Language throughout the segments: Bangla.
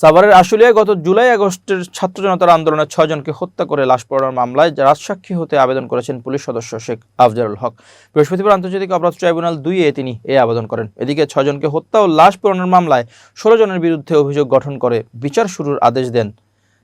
সাভারের আশুলিয়ায় গত জুলাই আগস্টের ছাত্র জনতার আন্দোলনে ছয়জনকে হত্যা করে লাশ পড়ার মামলায় রাজসাক্ষী হতে আবেদন করেছেন পুলিশ সদস্য শেখ আফজারুল হক। বৃহস্পতিবার আন্তর্জাতিক অপরাধ ট্রাইব্যুনাল দুইয়ে তিনি এ আবেদন করেন। এদিকে ছয়জনকে হত্যা ও লাশ পড়ানোর মামলায় ষোলো জনের বিরুদ্ধে অভিযোগ গঠন করে বিচার শুরুর আদেশ দেন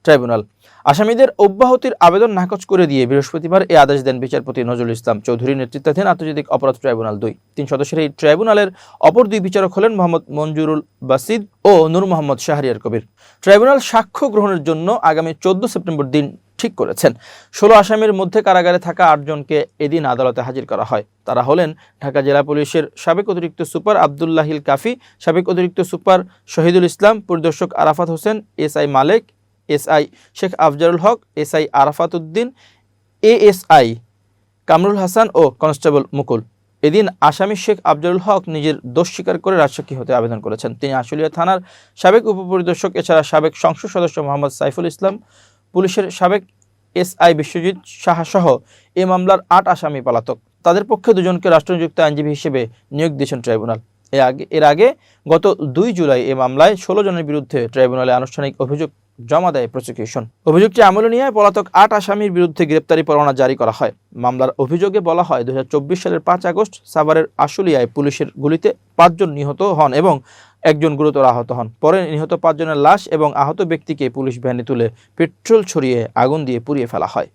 ট্রাইব্যুনাল। আসামিদের অব্যাহতির আবেদন নাকচ করে দিয়ে বৃহস্পতিবার এই আদেশ দেন বিচারপতি নজরুল ইসলাম চৌধুরীর নেতৃত্বাধীন আন্তর্জাতিক অপরাধ ট্রাইব্যুনাল দুই। তিন সদস্যের এই ট্রাইব্যুনালের অপর দুই বিচারক হলেন মোহাম্মদ মঞ্জুরুল বাসিদ ও নূর মোহাম্মদ শাহরিয়ার কবির। ট্রাইব্যুনাল সাক্ষ্য গ্রহণের জন্য আগামী চোদ্দ সেপ্টেম্বর দিন ঠিক করেছেন। ষোলো আসামির মধ্যে কারাগারে থাকা আটজনকে এদিন আদালতে হাজির করা হয়। তারা হলেন ঢাকা জেলা পুলিশের সাবেক অতিরিক্ত সুপার আবদুল্লাহিল কাফি, সাবেক অতিরিক্ত সুপার শহীদুল ইসলাম, পরিদর্শক Arafat Hossain, S I Malek SI Sheikh Afzarul Haque, SI Arafat Uddin, ASI Kamrul Hasan O constable Mukul. এদিন আসামি শেখ আফজারুল হক নিজের দোষ স্বীকার করে রাজসাক্ষী হতে আবেদন করেছেন। তিনি আশুলিয়া থানার সাবেক উপপরিদর্শক, এছাড়া সাবেক সংসদ সদস্য মোহাম্মদ সাইফুল ইসলাম, পুলিশের সাবেক এসআই বিশ্বজিৎ সাহা সহ এ মামলার আট আসামি পলাতক। তাদের পক্ষে দুজনকে রাষ্ট্রনিযুক্ত আইনজীবী হিসেবে নিয়োগ দিয়েছেন ট্রাইব্যুনাল। এর আগে এর আগে গত দুই জুলাই এ মামলায় ষোলো জনের বিরুদ্ধে ট্রাইব্যুনালে আনুষ্ঠানিক অভিযোগ জমা দেয় প্রসিকিউশন অভিযোগটি আমলে নিয়ে পলাতক আট আসামির বিরুদ্ধে গ্রেপ্তারি পরোয়ানা জারি করা হয়। মামলার অভিযোগে বলা হয় দুই হাজার চব্বিশ সালের পাঁচ আগস্ট সাভারের আশুলিয়ায় পুলিশের গুলিতে পাঁচজন নিহত হন এবং একজন গুরুতর আহত হন। পরে নিহত পাঁচজনের লাশ এবং আহত ব্যক্তিকে পুলিশ ভ্যানে তুলে পেট্রোল ছড়িয়ে আগুন দিয়ে পুড়িয়ে ফেলা হয়।